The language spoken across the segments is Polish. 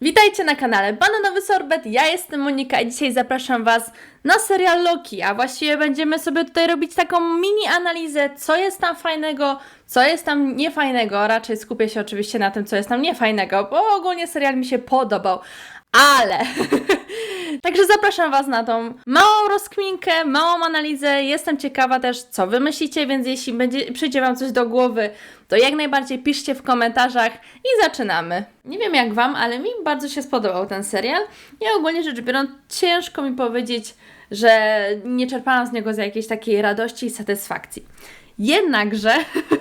Witajcie na kanale Bananowy Sorbet, ja jestem Monika i dzisiaj zapraszam Was na serial Loki, a właściwie będziemy sobie tutaj robić taką mini analizę, co jest tam fajnego, co jest tam niefajnego, raczej skupię się oczywiście na tym, co jest tam niefajnego, bo ogólnie serial mi się podobał, ale... Także zapraszam Was na tą małą rozkminkę, małą analizę. Jestem ciekawa też, co Wy myślicie, więc jeśli będzie, przyjdzie Wam coś do głowy, to jak najbardziej piszcie w komentarzach i zaczynamy. Nie wiem jak Wam, ale mi bardzo się spodobał ten serial i ogólnie rzecz biorąc ciężko mi powiedzieć, że nie czerpałam z niego z jakiejś takiej radości i satysfakcji. Jednakże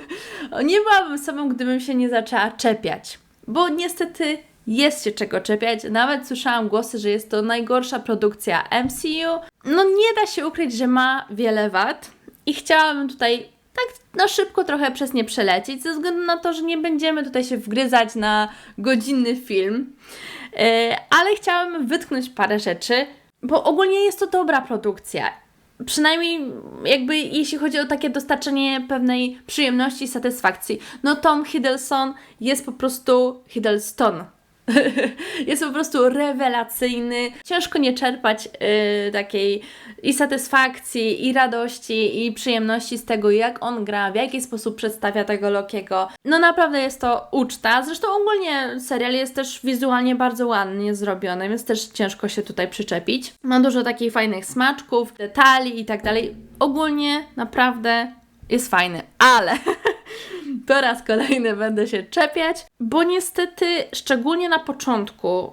nie byłabym sobą, gdybym się nie zaczęła czepiać, bo niestety jest się czego czepiać. Nawet słyszałam głosy, że jest to najgorsza produkcja MCU. No nie da się ukryć, że ma wiele wad i chciałabym tutaj tak na szybko trochę przez nie przelecieć, ze względu na to, że nie będziemy tutaj się wgryzać na godzinny film, Yy, ale chciałabym wytknąć parę rzeczy, bo ogólnie jest to dobra produkcja. Przynajmniej jakby jeśli chodzi o takie dostarczenie pewnej przyjemności i satysfakcji. No Tom Hiddleston jest po prostu Hiddleston. jest po prostu rewelacyjny. Ciężko nie czerpać y, takiej i satysfakcji, i radości, i przyjemności z tego, jak on gra, w jaki sposób przedstawia tego Lokiego. No naprawdę jest to uczta. Zresztą ogólnie serial jest też wizualnie bardzo ładnie zrobiony, więc też ciężko się tutaj przyczepić. Ma dużo takich fajnych smaczków, detali i tak dalej. Ogólnie naprawdę jest fajny, ale po raz kolejny będę się czepiać, bo niestety, szczególnie na początku,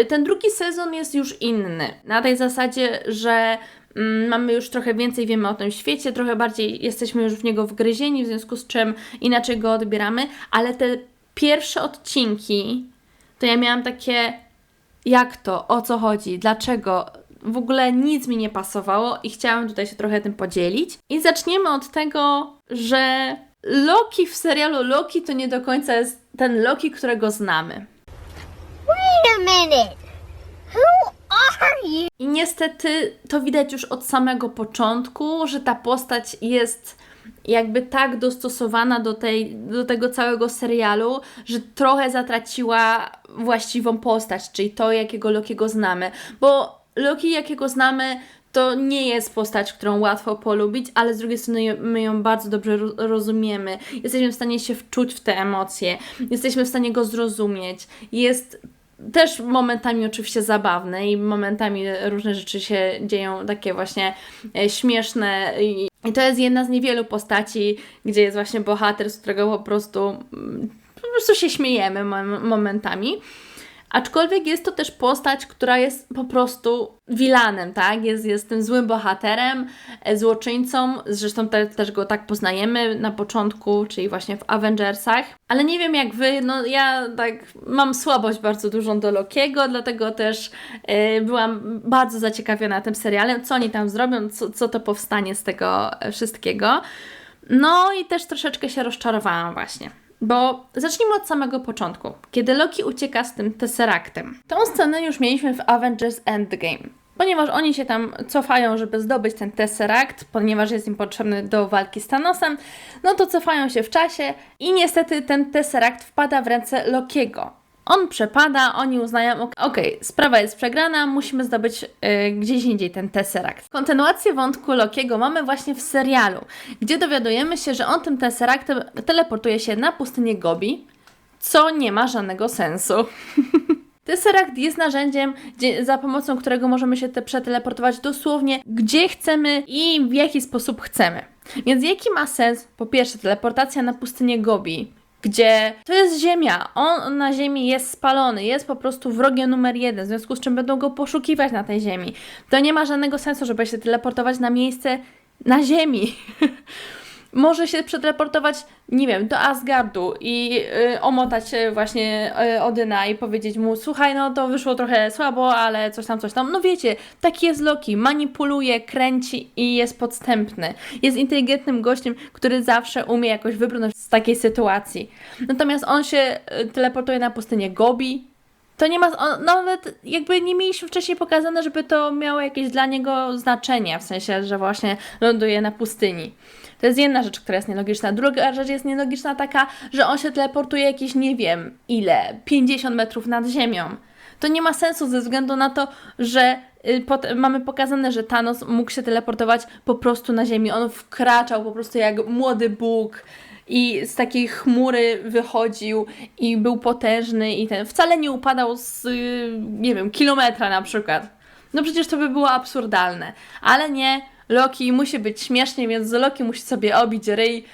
y, ten drugi sezon jest już inny. Na tej zasadzie, że mm, mamy już trochę więcej, wiemy o tym świecie, trochę bardziej jesteśmy już w niego wgryzieni, w związku z czym inaczej go odbieramy, ale te pierwsze odcinki, to ja miałam takie, jak to, o co chodzi, dlaczego, w ogóle nic mi nie pasowało i chciałam tutaj się trochę tym podzielić. I zaczniemy od tego, że Loki w serialu Loki to nie do końca jest ten Loki, którego znamy. Wait a minute. Who are you? I niestety to widać już od samego początku, że ta postać jest jakby tak dostosowana do, tej, do tego całego serialu, że trochę zatraciła właściwą postać, czyli to, jakiego Lokiego znamy. Bo Loki, jakiego znamy, to nie jest postać, którą łatwo polubić, ale z drugiej strony my ją bardzo dobrze ro- rozumiemy. Jesteśmy w stanie się wczuć w te emocje, jesteśmy w stanie go zrozumieć. Jest też momentami oczywiście zabawne i momentami różne rzeczy się dzieją takie właśnie e, śmieszne i, to jest jedna z niewielu postaci, gdzie jest właśnie bohater, z którego po prostu mm, po prostu się śmiejemy mom- momentami. Aczkolwiek jest to też postać, która jest po prostu wilanem, tak? Jest, jest tym złym bohaterem, e, złoczyńcą. Zresztą te, też go tak poznajemy na początku, czyli właśnie w Avengersach. Ale nie wiem jak wy, no ja tak mam słabość bardzo dużą do Lokiego, dlatego też e, byłam bardzo zaciekawiona tym serialem, co oni tam zrobią, co, co to powstanie z tego e, wszystkiego. No i też troszeczkę się rozczarowałam właśnie. Bo zacznijmy od samego początku, kiedy Loki ucieka z tym Tesseractem. Tą scenę już mieliśmy w Avengers Endgame. Ponieważ oni się tam cofają, żeby zdobyć ten Tesseract, ponieważ jest im potrzebny do walki z Thanosem, no to cofają się w czasie i niestety ten Tesseract wpada w ręce Lokiego. On przepada, oni uznają, ok- okej, sprawa jest przegrana, musimy zdobyć y, gdzieś indziej ten Tesseract. Kontynuację wątku Lokiego mamy właśnie w serialu, gdzie dowiadujemy się, że on tym Tesseractem teleportuje się na pustynię Gobi, co nie ma żadnego sensu. Tesseract jest narzędziem, za pomocą którego możemy się te przeteleportować dosłownie gdzie chcemy i w jaki sposób chcemy. Więc jaki ma sens, po pierwsze, teleportacja na pustynię Gobi, gdzie to jest Ziemia, on na Ziemi jest spalony, jest po prostu wrogiem numer jeden, w związku z czym będą go poszukiwać na tej Ziemi. To nie ma żadnego sensu, żeby się teleportować na miejsce na Ziemi. Może się przeteleportować, nie wiem, do Asgardu i y, omotać właśnie y, Odyna i powiedzieć mu, słuchaj, no to wyszło trochę słabo, ale coś tam, coś tam. No wiecie, taki jest Loki, manipuluje, kręci i jest podstępny. Jest inteligentnym gościem, który zawsze umie jakoś wybrnąć z takiej sytuacji. Natomiast on się y, teleportuje na pustynię Gobi, To nie ma, nawet jakby nie mieliśmy wcześniej pokazane, żeby to miało jakieś dla niego znaczenie, w sensie, że właśnie ląduje na pustyni. To jest jedna rzecz, która jest nielogiczna. Druga rzecz jest nielogiczna taka, że on się teleportuje jakieś, nie wiem, ile, 50 metrów nad ziemią. To nie ma sensu ze względu na to, że y, mamy pokazane, że Thanos mógł się teleportować po prostu na ziemi. On wkraczał po prostu jak młody Bóg i z takiej chmury wychodził i był potężny i ten wcale nie upadał z, y, nie wiem, kilometra na przykład. No przecież to by było absurdalne. Ale nie, Loki musi być śmiesznie, więc Loki musi sobie obić ryj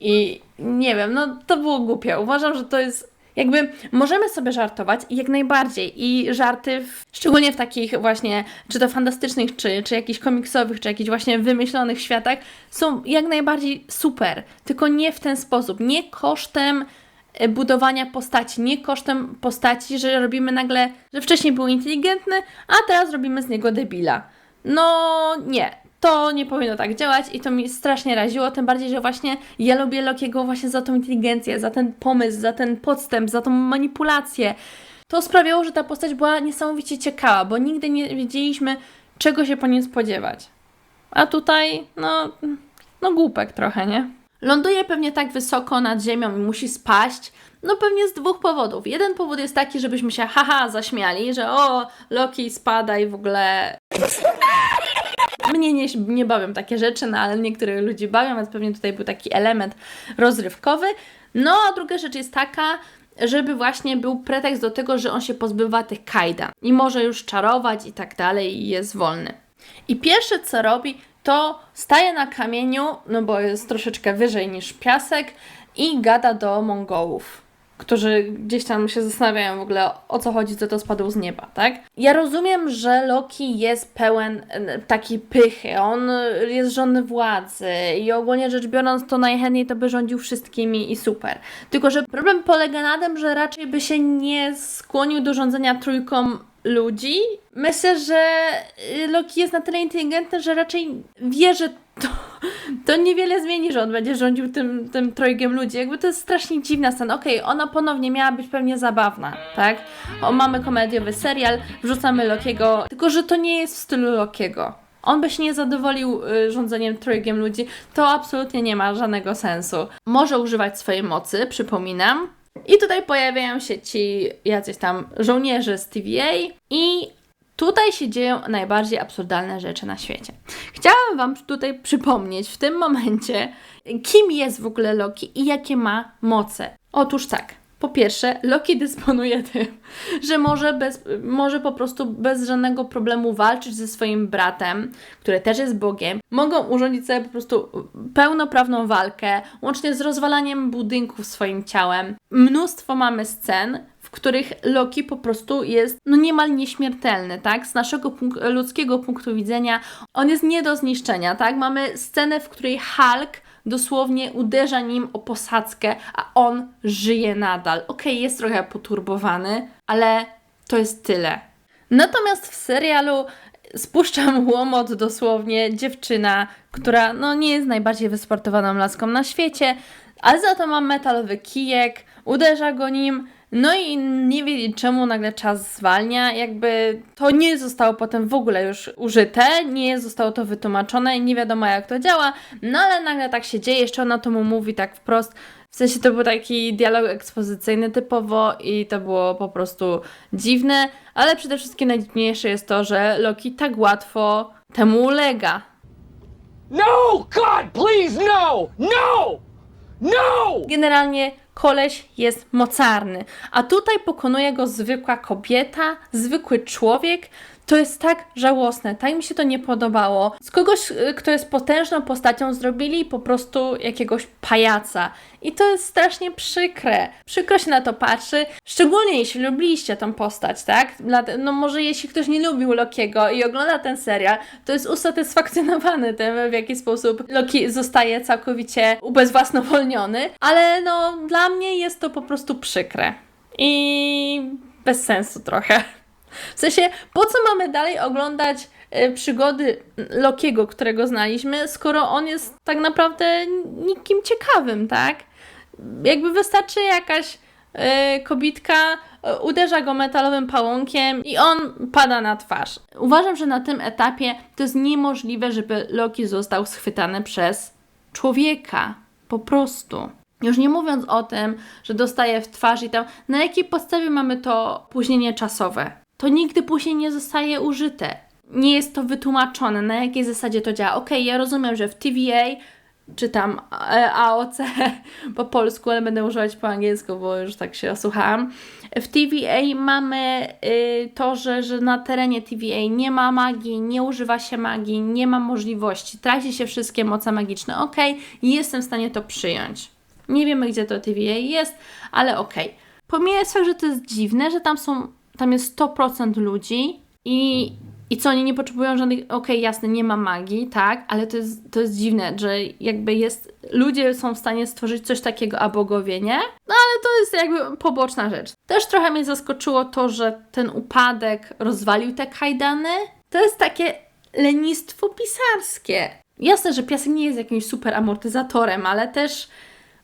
i nie wiem, no to było głupie. Uważam, że to jest jakby możemy sobie żartować jak najbardziej i żarty, w, szczególnie w takich właśnie, czy to fantastycznych, czy, czy jakichś komiksowych, czy jakichś właśnie wymyślonych światach, są jak najbardziej super, tylko nie w ten sposób, nie kosztem e, budowania postaci, nie kosztem postaci, że robimy nagle, że wcześniej był inteligentny, a teraz robimy z niego debila. No nie, to nie powinno tak działać i to mi strasznie raziło, tym bardziej, że właśnie ja lubię Lokiego właśnie za tą inteligencję, za ten pomysł, za ten podstęp, za tą manipulację. To sprawiało, że ta postać była niesamowicie ciekawa, bo nigdy nie wiedzieliśmy, czego się po nim spodziewać. A tutaj, no, no głupek trochę, nie? Ląduje pewnie tak wysoko nad ziemią i musi spaść, no pewnie z dwóch powodów. Jeden powód jest taki, żebyśmy się haha zaśmiali, że o, Loki spada i w ogóle mnie nie, nie bawią takie rzeczy, no ale niektórych ludzi bawią, więc pewnie tutaj był taki element rozrywkowy. No a druga rzecz jest taka, żeby właśnie był pretekst do tego, że on się pozbywa tych kajdan i może już czarować i tak dalej i jest wolny. I pierwsze co robi, to staje na kamieniu, no bo jest troszeczkę wyżej niż piasek i gada do Mongołów którzy gdzieś tam się zastanawiają w ogóle o co chodzi, co to spadło z nieba, tak? Ja rozumiem, że Loki jest pełen takiej pychy, on jest żony władzy i ogólnie rzecz biorąc to najchętniej to by rządził wszystkimi i super. Tylko, że problem polega na tym, że raczej by się nie skłonił do rządzenia trójką ludzi. Myślę, że y, Loki jest na tyle inteligentny, że raczej wie, że to, to niewiele zmieni, że on będzie rządził tym, tym trojgiem ludzi. Jakby to jest strasznie dziwna scena. Okej, ona ponownie miała być pewnie zabawna, tak? O, mamy komediowy serial, wrzucamy Lokiego, tylko że to nie jest w stylu Lokiego. On by się nie zadowolił y, rządzeniem trojgiem ludzi. To absolutnie nie ma żadnego sensu. Może używać swojej mocy, przypominam. I tutaj pojawiają się ci jacyś tam żołnierze z TVA i Tutaj się dzieją najbardziej absurdalne rzeczy na świecie. Chciałam Wam tutaj przypomnieć w tym momencie, kim jest w ogóle Loki i jakie ma moce. Otóż tak. Po pierwsze, Loki dysponuje tym, że może, bez, może po prostu bez żadnego problemu walczyć ze swoim bratem, który też jest Bogiem. Mogą urządzić sobie po prostu pełnoprawną walkę, łącznie z rozwalaniem budynków swoim ciałem. Mnóstwo mamy scen, w których Loki po prostu jest no niemal nieśmiertelny, tak? Z naszego ludzkiego punktu widzenia on jest nie do zniszczenia, tak? Mamy scenę, w której Hulk dosłownie uderza nim o posadzkę, a on żyje nadal. Okej, okay, jest trochę poturbowany, ale to jest tyle. Natomiast w serialu spuszczam łomot dosłownie dziewczyna, która no nie jest najbardziej wysportowaną laską na świecie, ale za to ma metalowy kijek, uderza go nim, no i nie wiedzieć czemu nagle czas zwalnia, jakby to nie zostało potem w ogóle już użyte, nie zostało to wytłumaczone i nie wiadomo jak to działa, no ale nagle tak się dzieje, jeszcze ona to mu mówi tak wprost, w sensie to był taki dialog ekspozycyjny typowo i to było po prostu dziwne, ale przede wszystkim najdziwniejsze jest to, że Loki tak łatwo temu ulega. No! God, please, no! No! No! Generalnie koleś jest mocarny, a tutaj pokonuje go zwykła kobieta, zwykły człowiek. To jest tak żałosne, tak mi się to nie podobało. Z kogoś, y, kto jest potężną postacią, zrobili po prostu jakiegoś pajaca. I to jest strasznie przykre. Przykro się na to patrzy, szczególnie jeśli lubiliście tą postać, tak? No może jeśli ktoś nie lubił Lokiego i ogląda ten serial, to jest usatysfakcjonowany tym, w jaki sposób Loki zostaje całkowicie ubezwłasnowolniony, ale no dla mnie jest to po prostu przykre. I bez sensu trochę. W sensie, po co mamy dalej oglądać e, przygody Lokiego, którego znaliśmy, skoro on jest tak naprawdę nikim ciekawym, tak? Jakby wystarczy jakaś yy, kobitka yy, uderza go metalowym pałąkiem i on pada na twarz. Uważam, że na tym etapie to jest niemożliwe, żeby Loki został schwytany przez człowieka. Po prostu. Już nie mówiąc o tym, że dostaje w twarz i tam, na jakiej podstawie mamy to opóźnienie czasowe? To nigdy później nie zostaje użyte. Nie jest to wytłumaczone, na jakiej zasadzie to działa. Okej, ja rozumiem, że w TVA czy tam e, AOC po polsku, ale będę używać po angielsku, bo już tak się osłuchałam. W TVA mamy y, to, że, że na terenie TVA nie ma magii, nie używa się magii, nie ma możliwości, traci się wszystkie moce magiczne. Okej, jestem w stanie to przyjąć. Nie wiemy, gdzie to TVA jest, ale okej. Pomijając fakt, że to jest dziwne, że tam są, tam jest 100% ludzi i, i co, oni nie potrzebują żadnych, okej, jasne, nie ma magii, tak, ale to jest, to jest dziwne, że jakby jest, ludzie są w stanie stworzyć coś takiego, a bogowie nie, no ale to jest jakby poboczna rzecz. Też trochę mnie zaskoczyło to, że ten upadek rozwalił te kajdany. To jest takie lenistwo pisarskie. Jasne, że piasek nie jest jakimś super amortyzatorem, ale też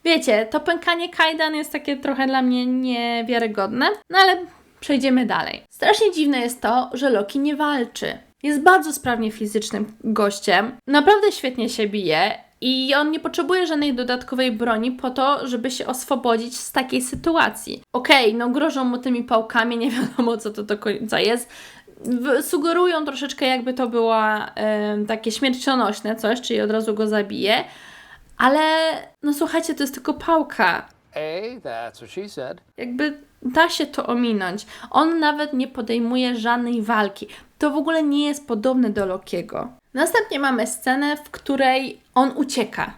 Wiecie, to pękanie kajdan jest takie trochę dla mnie niewiarygodne, no ale przejdziemy dalej. Strasznie dziwne jest to, że Loki nie walczy. Jest bardzo sprawnie fizycznym gościem, naprawdę świetnie się bije i on nie potrzebuje żadnej dodatkowej broni po to, żeby się oswobodzić z takiej sytuacji. Okej, no grożą mu tymi pałkami, nie wiadomo co to do końca jest. Sugerują troszeczkę jakby to było em, takie śmiercionośne coś, czyli od razu go zabije, ale no słuchajcie, to jest tylko pałka. Hey, that's what she said. Jakby da się to ominąć. On nawet nie podejmuje żadnej walki. To w ogóle nie jest podobne do Lokiego. Następnie mamy scenę, w której on ucieka.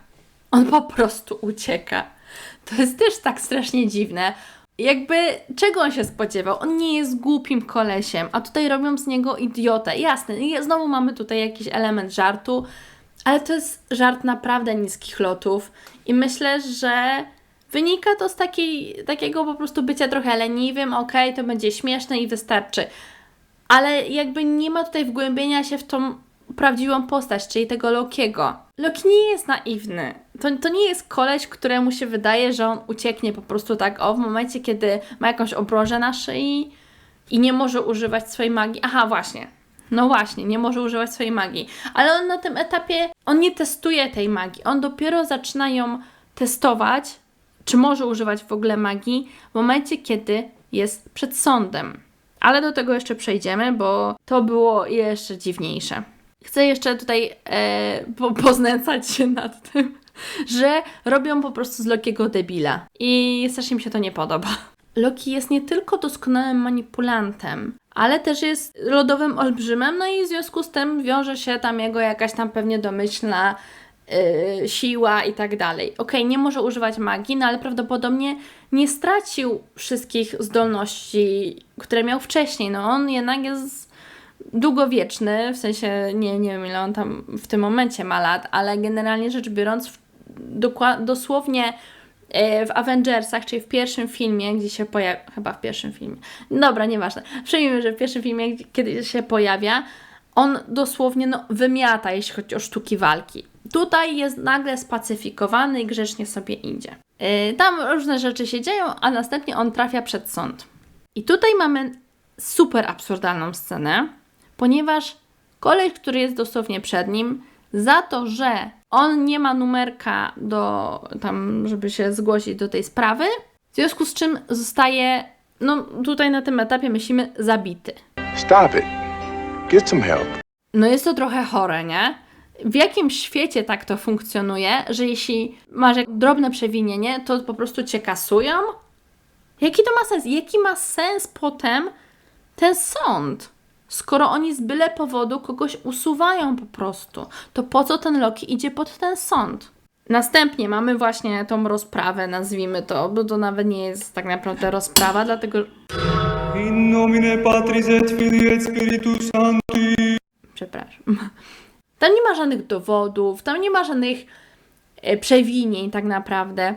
On po prostu ucieka. To jest też tak strasznie dziwne. Jakby czego on się spodziewał? On nie jest głupim kolesiem, a tutaj robią z niego idiotę. Jasne, znowu mamy tutaj jakiś element żartu, ale to jest żart naprawdę niskich lotów i myślę, że wynika to z takiej, takiego po prostu bycia trochę leniwym, okej, to będzie śmieszne i wystarczy. Ale jakby nie ma tutaj wgłębienia się w tą prawdziwą postać, czyli tego Lokiego. Loki nie jest naiwny. To, to nie jest koleś, któremu się wydaje, że on ucieknie po prostu tak, o, w momencie, kiedy ma jakąś obrożę na szyi i nie może używać swojej magii. Aha, właśnie. No właśnie, nie może używać swojej magii. Ale on na tym etapie, on nie testuje tej magii. On dopiero zaczyna ją testować, czy może używać w ogóle magii w momencie, kiedy jest przed sądem. Ale do tego jeszcze przejdziemy, bo to było jeszcze dziwniejsze. Chcę jeszcze tutaj e, po, poznęcać się nad tym, że robią po prostu z Lokiego debila. I strasznie mi się to nie podoba. Loki jest nie tylko doskonałym manipulantem, ale też jest lodowym olbrzymem, no i w związku z tym wiąże się tam jego jakaś tam pewnie domyślna yy, siła i tak dalej. Okej, nie może używać magii, no ale prawdopodobnie nie stracił wszystkich zdolności, które miał wcześniej. No on jednak jest długowieczny, w sensie nie, nie wiem ile on tam w tym momencie ma lat, ale generalnie rzecz biorąc w, dosłownie e, w Avengersach, czyli w pierwszym filmie, gdzie się pojawia, chyba w pierwszym filmie, dobra, nieważne, przyjmijmy, że w pierwszym filmie, kiedy się pojawia, on dosłownie no, wymiata, jeśli chodzi o sztuki walki. Tutaj jest nagle spacyfikowany i grzecznie sobie idzie. Yy, tam różne rzeczy się dzieją, a następnie on trafia przed sąd. I tutaj mamy super absurdalną scenę, ponieważ koleś, który jest dosłownie przed nim, za to, że on nie ma numerka do tam, żeby się zgłosić do tej sprawy, w związku z czym zostaje, no tutaj na tym etapie myślimy, zabity. Stop it. Get some help. No jest to trochę chore, nie? W jakim świecie tak to funkcjonuje, że jeśli masz drobne przewinienie, to po prostu cię kasują? Jaki to ma sens? Jaki ma sens potem ten sąd? Skoro oni z byle powodu kogoś usuwają po prostu, to po co ten Loki idzie pod ten sąd? Następnie mamy właśnie tą rozprawę, nazwijmy to, bo to nawet nie jest tak naprawdę rozprawa, dlatego In nomine Patris et Filii et Spiritus Sancti. przepraszam. Tam nie ma żadnych dowodów, tam nie ma żadnych e, przewinień tak naprawdę.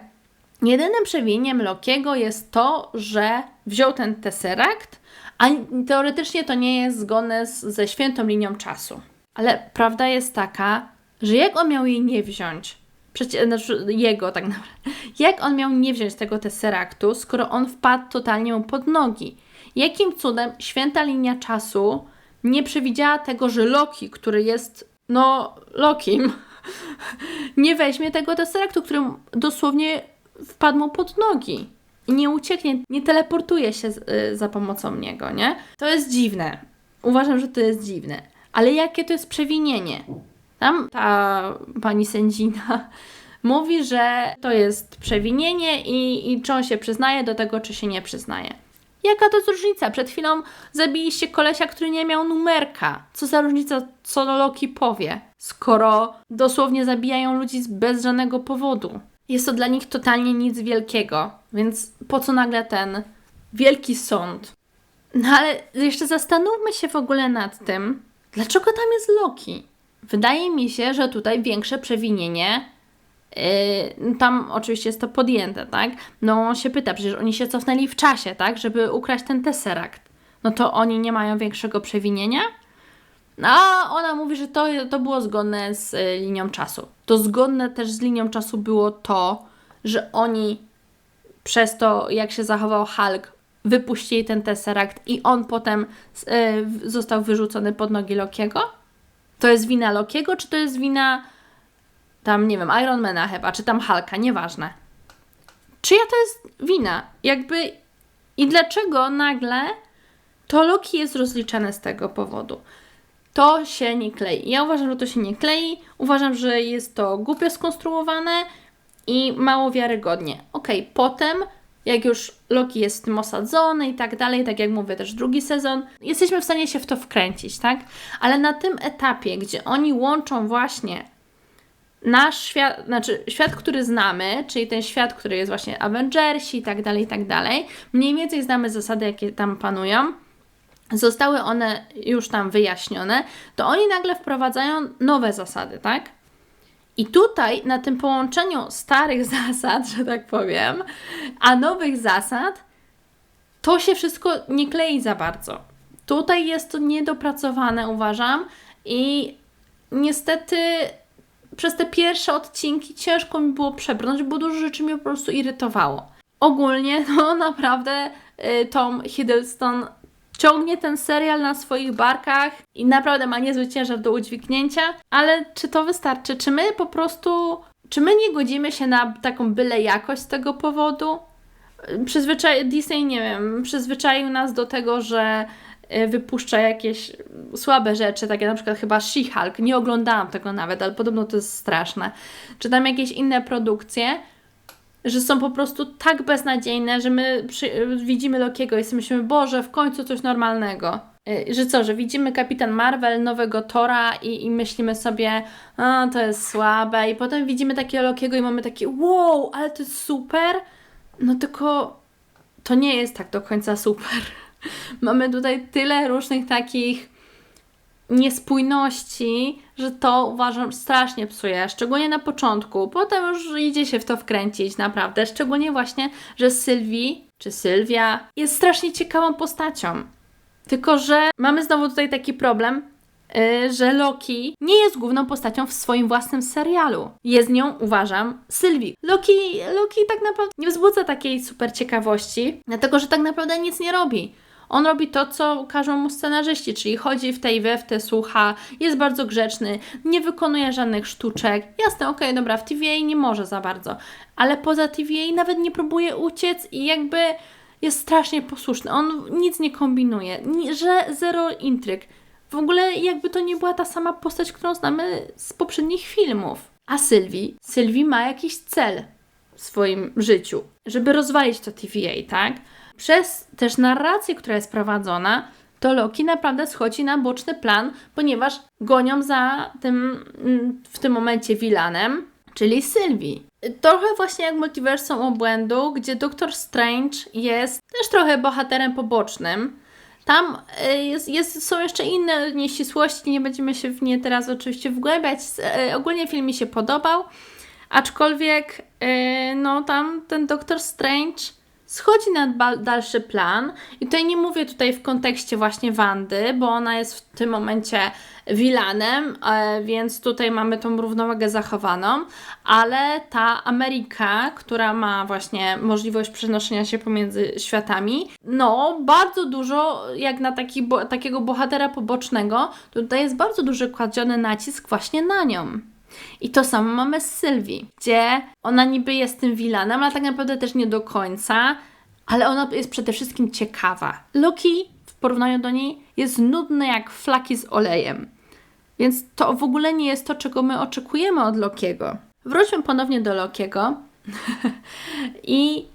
Jedynym przewinieniem Lokiego jest to, że wziął ten Tesseract, a teoretycznie to nie jest zgodne z, ze świętą linią czasu. Ale prawda jest taka, że jak on miał jej nie wziąć? Przecież, znaczy jego tak naprawdę. Jak on miał nie wziąć tego Tesseractu, skoro on wpadł totalnie mu pod nogi? Jakim cudem święta linia czasu nie przewidziała tego, że Loki, który jest, no, Lokim, nie weźmie tego Tesseractu, który dosłownie wpadł mu pod nogi i nie ucieknie, nie teleportuje się y, za pomocą niego, nie? To jest dziwne. Uważam, że to jest dziwne. Ale jakie to jest przewinienie? Tam ta pani sędzina mówi, że to jest przewinienie i, i czy on się przyznaje do tego, czy się nie przyznaje. Jaka to jest różnica? Przed chwilą zabiliście kolesia, który nie miał numerka. Co za różnica, co Loki powie, skoro dosłownie zabijają ludzi bez żadnego powodu. Jest to dla nich totalnie nic wielkiego, więc po co nagle ten wielki sąd? No ale jeszcze zastanówmy się w ogóle nad tym, dlaczego tam jest Loki. Wydaje mi się, że tutaj większe przewinienie tam oczywiście jest to podjęte, tak? No on się pyta, przecież oni się cofnęli w czasie, tak? Żeby ukraść ten Tesseract. No to oni nie mają większego przewinienia? A ona mówi, że to, to było zgodne z y, linią czasu. To zgodne też z linią czasu było to, że oni przez to, jak się zachował Hulk, wypuścili ten Tesseract i on potem y, został wyrzucony pod nogi Lokiego? To jest wina Lokiego, czy to jest wina tam, nie wiem, Ironmana chyba, czy tam Hulka, nieważne. Czyja to jest wina? Jakby i dlaczego nagle to Loki jest rozliczane z tego powodu? To się nie klei. Ja uważam, że to się nie klei. Uważam, że jest to głupio skonstruowane i mało wiarygodnie. Okej, potem, jak już Loki jest tym osadzony i tak dalej, tak jak mówię, też drugi sezon, jesteśmy w stanie się w to wkręcić, tak? Ale na tym etapie, gdzie oni łączą właśnie nasz świat, znaczy świat, który znamy, czyli ten świat, który jest właśnie Avengersi i tak dalej, i tak dalej, mniej więcej znamy zasady, jakie tam panują, zostały one już tam wyjaśnione, to oni nagle wprowadzają nowe zasady, tak? I tutaj na tym połączeniu starych zasad, że tak powiem, a nowych zasad, to się wszystko nie klei za bardzo. Tutaj jest to niedopracowane, uważam, i niestety przez te pierwsze odcinki ciężko mi było przebrnąć, bo dużo rzeczy mnie po prostu irytowało. Ogólnie, no naprawdę y, Tom Hiddleston ciągnie ten serial na swoich barkach i naprawdę ma niezły ciężar do udźwignięcia, ale czy to wystarczy? Czy my po prostu, czy my nie godzimy się na taką byle jakość z tego powodu? Przyzwyczaj, Disney, nie wiem, przyzwyczaił nas do tego, że wypuszcza jakieś słabe rzeczy, takie na przykład chyba She-Hulk, nie oglądałam tego nawet, ale podobno to jest straszne. Czy tam jakieś inne produkcje, że są po prostu tak beznadziejne, że my przy, widzimy Lokiego i myślimy, Boże, w końcu coś normalnego. Y, Że co, że widzimy Kapitan Marvel, nowego Tora i, i myślimy sobie, a to jest słabe, i potem widzimy takiego Lokiego i mamy takie, wow, ale to jest super. No tylko to nie jest tak do końca super. Mamy tutaj tyle różnych takich niespójności, że to uważam strasznie psuje, szczególnie na początku. Potem już idzie się w to wkręcić, naprawdę. Szczególnie właśnie, że Sylwii, czy Sylwia, jest strasznie ciekawą postacią. Tylko, że mamy znowu tutaj taki problem, yy, że Loki nie jest główną postacią w swoim własnym serialu. Jest nią, uważam, Sylwii. Loki, Loki tak naprawdę nie wzbudza takiej super ciekawości, dlatego, że tak naprawdę nic nie robi. On robi to, co każą mu scenarzyści, czyli chodzi w tej we w te słucha, jest bardzo grzeczny, nie wykonuje żadnych sztuczek. Jasne, okej, dobra, w TVA nie może za bardzo, ale poza TVA nawet nie próbuje uciec i jakby jest strasznie posłuszny. On nic nie kombinuje, że zero intryg. W ogóle jakby to nie była ta sama postać, którą znamy z poprzednich filmów. A Sylwii? Sylwii ma jakiś cel w swoim życiu, żeby rozwalić to TVA, tak? Przez też narrację, która jest prowadzona, to Loki naprawdę schodzi na boczny plan, ponieważ gonią za tym mm, w tym momencie wilanem, czyli Sylwii. Trochę właśnie jak Multiversum Obłędu, gdzie Doctor Strange jest też trochę bohaterem pobocznym. Tam y, jest, jest, są jeszcze inne nieścisłości, nie będziemy się w nie teraz oczywiście wgłębiać. Y, Ogólnie film mi się podobał, aczkolwiek y, no tam ten Doctor Strange schodzi na dalszy plan i tutaj nie mówię tutaj w kontekście właśnie Wandy, bo ona jest w tym momencie vilanem, e, więc tutaj mamy tą równowagę zachowaną, ale ta Ameryka, która ma właśnie możliwość przenoszenia się pomiędzy światami, no bardzo dużo, jak na taki, bo, takiego bohatera pobocznego, tutaj jest bardzo duży kładziony nacisk właśnie na nią. I to samo mamy z Sylwii, gdzie ona niby jest tym vilanem, ale tak naprawdę też nie do końca, ale ona jest przede wszystkim ciekawa. Loki w porównaniu do niej jest nudny jak flaki z olejem. Więc to w ogóle nie jest to, czego my oczekujemy od Lokiego. Wróćmy ponownie do Lokiego. I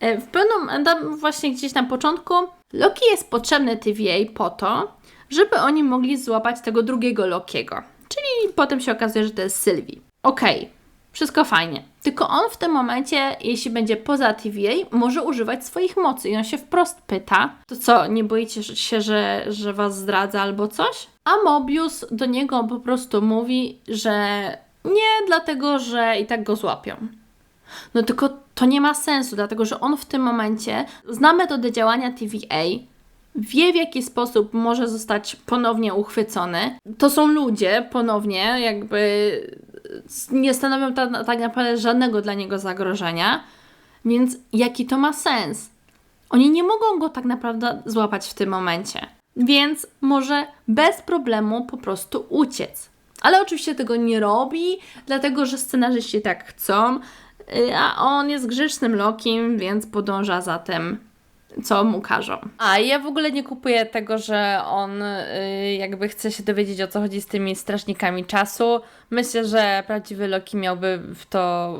e, w pewnym, właśnie gdzieś na początku, Loki jest potrzebny TVA po to, żeby oni mogli złapać tego drugiego Lokiego. Czyli potem się okazuje, że to jest Sylwii. Okej, wszystko fajnie. Tylko on w tym momencie, jeśli będzie poza TVA, może używać swoich mocy. I on się wprost pyta, to co, nie boicie się, że, że was zdradza albo coś? A Mobius do niego po prostu mówi, że nie, dlatego że i tak go złapią. No tylko to nie ma sensu, dlatego że on w tym momencie zna metodę działania TVA, wie w jaki sposób może zostać ponownie uchwycony. To są ludzie ponownie, jakby nie stanowią ta, tak naprawdę żadnego dla niego zagrożenia, więc jaki to ma sens? Oni nie mogą go tak naprawdę złapać w tym momencie, więc może bez problemu po prostu uciec. Ale oczywiście tego nie robi, dlatego że scenarzyści tak chcą, y, a on jest grzecznym Lokim, więc podąża za tym, co mu każą. A ja w ogóle nie kupuję tego, że on y, jakby chce się dowiedzieć o co chodzi z tymi strażnikami czasu. Myślę, że prawdziwy Loki miałby w to.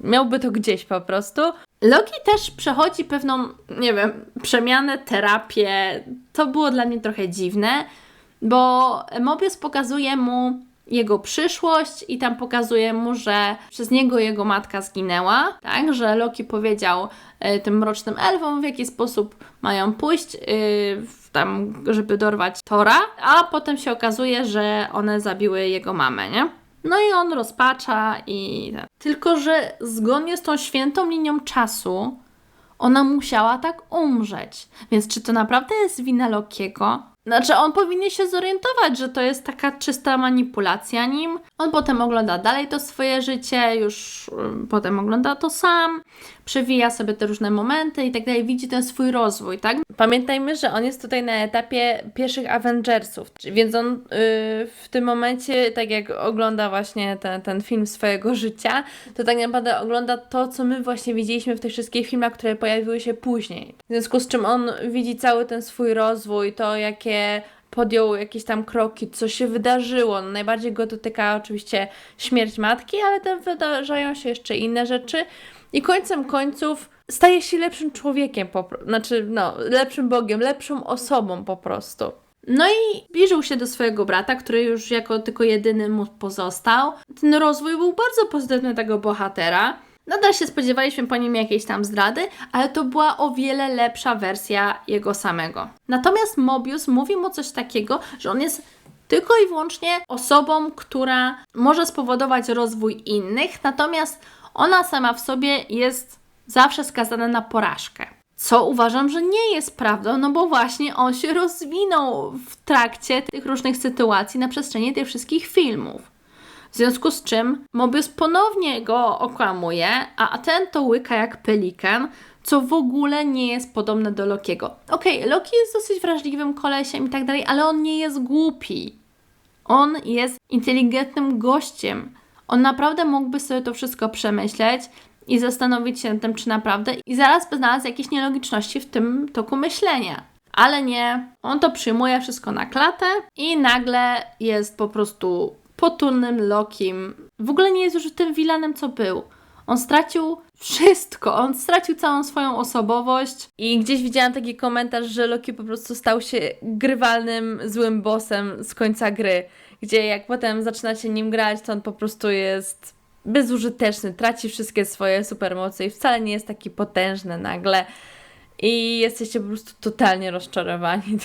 miałby to gdzieś po prostu. Loki też przechodzi pewną, nie wiem, przemianę, terapię. To było dla mnie trochę dziwne, bo Mobius pokazuje mu jego przyszłość i tam pokazuje mu, że przez niego jego matka zginęła, tak, że Loki powiedział e, tym mrocznym elfom, w jaki sposób mają pójść, w tam, żeby dorwać Tora, a potem się okazuje, że one zabiły jego mamę, nie? No i on rozpacza i... Tylko, że zgodnie z tą świętą linią czasu ona musiała tak umrzeć. Więc czy to naprawdę jest wina Lokiego? Znaczy, on powinien się zorientować, że to jest taka czysta manipulacja nim. On potem ogląda dalej to swoje życie, już ym, potem ogląda to sam, przewija sobie te różne momenty i tak dalej, widzi ten swój rozwój, tak? Pamiętajmy, że on jest tutaj na etapie pierwszych Avengersów, więc on yy, w tym momencie, tak jak ogląda właśnie ten, ten film swojego życia, to tak naprawdę ogląda to, co my właśnie widzieliśmy w tych wszystkich filmach, które pojawiły się później. W związku z czym on widzi cały ten swój rozwój, to jakie podjął jakieś tam kroki, co się wydarzyło. No, najbardziej go dotyka oczywiście śmierć matki, ale tam wydarzają się jeszcze inne rzeczy. I końcem końców staje się lepszym człowiekiem, po, znaczy no, lepszym Bogiem, lepszą osobą po prostu. No i zbliżył się do swojego brata, który już jako tylko jedyny mu pozostał. Ten rozwój był bardzo pozytywny tego bohatera. Nadal się spodziewaliśmy po nim jakiejś tam zdrady, ale to była o wiele lepsza wersja jego samego. Natomiast Mobius mówi mu coś takiego, że on jest tylko i wyłącznie osobą, która może spowodować rozwój innych, natomiast ona sama w sobie jest zawsze skazana na porażkę. Co uważam, że nie jest prawdą, no bo właśnie on się rozwinął w trakcie tych różnych sytuacji na przestrzeni tych wszystkich filmów. W związku z czym Mobius ponownie go okłamuje, a ten to łyka jak pelikan, co w ogóle nie jest podobne do Lokiego. Okej, Loki jest dosyć wrażliwym kolesiem i tak dalej, ale on nie jest głupi. On jest inteligentnym gościem. On naprawdę mógłby sobie to wszystko przemyśleć i zastanowić się nad tym, czy naprawdę, i zaraz by znalazł jakieś nielogiczności w tym toku myślenia. Ale nie, on to przyjmuje wszystko na klatę i nagle jest po prostu potulnym Lokim. W ogóle nie jest już tym vilanem, co był. On stracił wszystko, on stracił całą swoją osobowość i gdzieś widziałam taki komentarz, że Loki po prostu stał się grywalnym, złym bossem z końca gry, gdzie jak potem zaczynacie nim grać, to on po prostu jest bezużyteczny, traci wszystkie swoje supermoce i wcale nie jest taki potężny nagle i jesteście po prostu totalnie rozczarowani.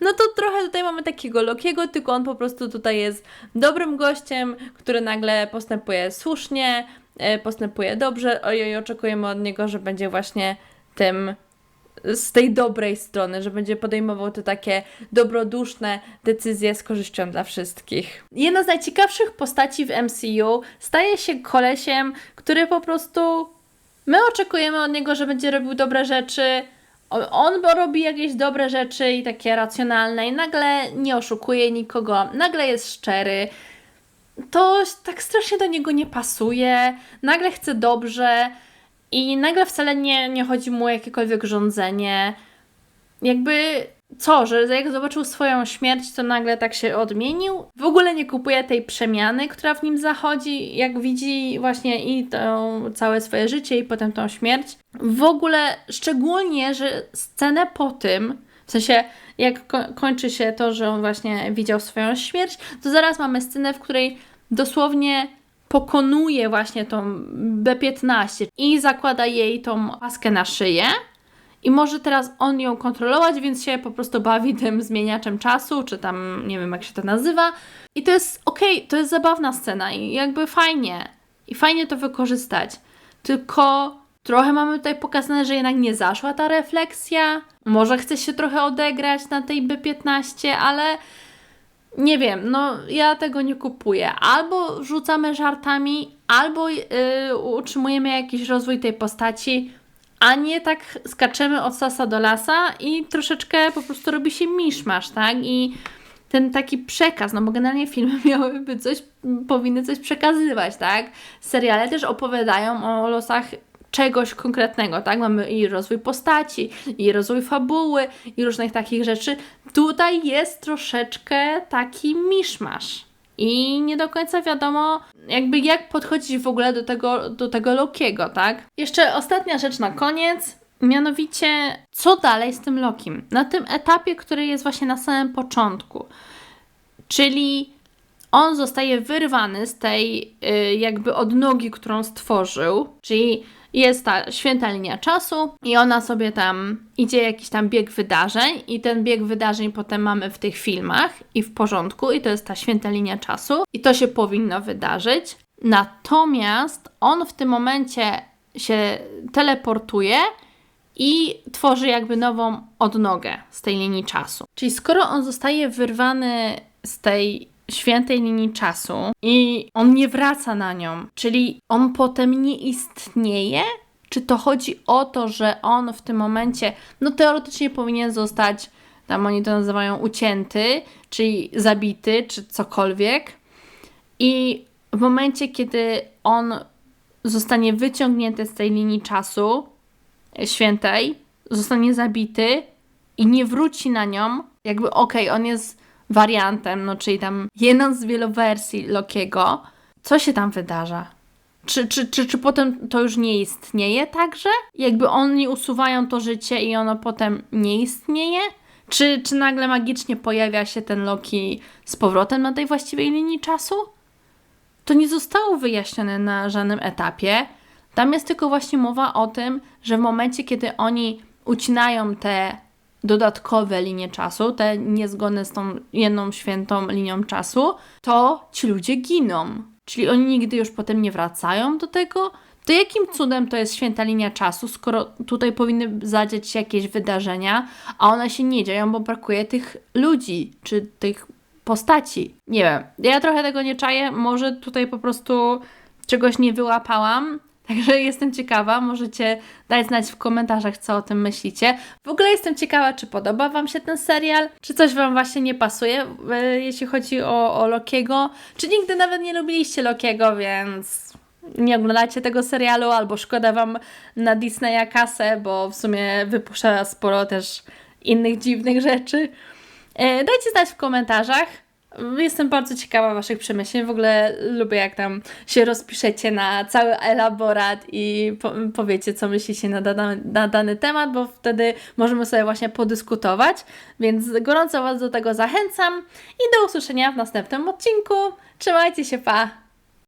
No to trochę tutaj mamy takiego Lokiego, tylko on po prostu tutaj jest dobrym gościem, który nagle postępuje słusznie e, postępuje dobrze ojej, oczekujemy od niego, że będzie właśnie tym z tej dobrej strony, że będzie podejmował te takie dobroduszne decyzje z korzyścią dla wszystkich. Jedna z najciekawszych postaci w MCU staje się kolesiem, który po prostu my oczekujemy od niego, że będzie robił dobre rzeczy. On bo robi jakieś dobre rzeczy i takie racjonalne, i nagle nie oszukuje nikogo, nagle jest szczery. To tak strasznie do niego nie pasuje, nagle chce dobrze i nagle wcale nie, nie chodzi mu o jakiekolwiek rządzenie. Jakby co, że jak zobaczył swoją śmierć, to nagle tak się odmienił? W ogóle nie kupuje tej przemiany, która w nim zachodzi, jak widzi właśnie i to całe swoje życie, i potem tą śmierć. W ogóle szczególnie, że scenę po tym, w sensie jak ko- kończy się to, że on właśnie widział swoją śmierć, to zaraz mamy scenę, w której dosłownie pokonuje właśnie tą B15 i zakłada jej tą paskę na szyję. I może teraz on ją kontrolować, więc się po prostu bawi tym zmieniaczem czasu, czy tam nie wiem jak się to nazywa. I to jest okej, to jest zabawna scena i jakby fajnie. I fajnie to wykorzystać. Tylko trochę mamy tutaj pokazane, że jednak nie zaszła ta refleksja. Może chce się trochę odegrać na tej B15, ale nie wiem, no ja tego nie kupuję. Albo rzucamy żartami, albo yy, utrzymujemy jakiś rozwój tej postaci, a nie tak skaczemy od sasa do lasa i troszeczkę po prostu robi się miszmasz, tak? I ten taki przekaz, no bo generalnie filmy miałyby coś, powinny coś przekazywać, tak? Seriale też opowiadają o losach czegoś konkretnego, tak? Mamy i rozwój postaci, i rozwój fabuły, i różnych takich rzeczy. Tutaj jest troszeczkę taki miszmasz. I nie do końca wiadomo, jakby jak podchodzić w ogóle do tego, do tego Lokiego, tak? Jeszcze ostatnia rzecz na koniec, mianowicie co dalej z tym Lokim? Na tym etapie, który jest właśnie na samym początku, czyli on zostaje wyrwany z tej y, jakby odnogi, którą stworzył, czyli jest ta święta linia czasu i ona sobie tam idzie jakiś tam bieg wydarzeń i ten bieg wydarzeń potem mamy w tych filmach i w porządku i to jest ta święta linia czasu i to się powinno wydarzyć. Natomiast on w tym momencie się teleportuje i tworzy jakby nową odnogę z tej linii czasu. Czyli skoro on zostaje wyrwany z tej świętej linii czasu i on nie wraca na nią, czyli on potem nie istnieje? Czy to chodzi o to, że on w tym momencie, no teoretycznie powinien zostać, tam oni to nazywają ucięty, czyli zabity, czy cokolwiek. I w momencie, kiedy on zostanie wyciągnięty z tej linii czasu e, świętej, zostanie zabity i nie wróci na nią, jakby okej, on jest wariantem, no czyli tam jedną z wielu wersji Lokiego, co się tam wydarza? Czy, czy, czy, czy potem to już nie istnieje także? Jakby oni usuwają to życie i ono potem nie istnieje? Czy, czy nagle magicznie pojawia się ten Loki z powrotem na tej właściwej linii czasu? To nie zostało wyjaśnione na żadnym etapie. Tam jest tylko właśnie mowa o tym, że w momencie, kiedy oni ucinają te dodatkowe linie czasu, te niezgodne z tą jedną świętą linią czasu, to ci ludzie giną. Czyli oni nigdy już potem nie wracają do tego? To jakim cudem to jest święta linia czasu, skoro tutaj powinny zadziać się jakieś wydarzenia, a one się nie dzieją, bo brakuje tych ludzi, czy tych postaci. Nie wiem, ja trochę tego nie czaję, może tutaj po prostu czegoś nie wyłapałam, Także jestem ciekawa, możecie dać znać w komentarzach, co o tym myślicie. W ogóle jestem ciekawa, czy podoba Wam się ten serial, czy coś Wam właśnie nie pasuje, e, jeśli chodzi o, o Lokiego, czy nigdy nawet nie lubiliście Lokiego, więc nie oglądacie tego serialu, albo szkoda Wam na Disneya kasę, bo w sumie wypuszcza sporo też innych dziwnych rzeczy. E, Dajcie znać w komentarzach. Jestem bardzo ciekawa Waszych przemyśleń. W ogóle lubię, jak tam się rozpiszecie na cały elaborat i po powiecie, co myślicie na, dana na dany temat, bo wtedy możemy sobie właśnie podyskutować. Więc gorąco Was do tego zachęcam i do usłyszenia w następnym odcinku. Trzymajcie się, pa!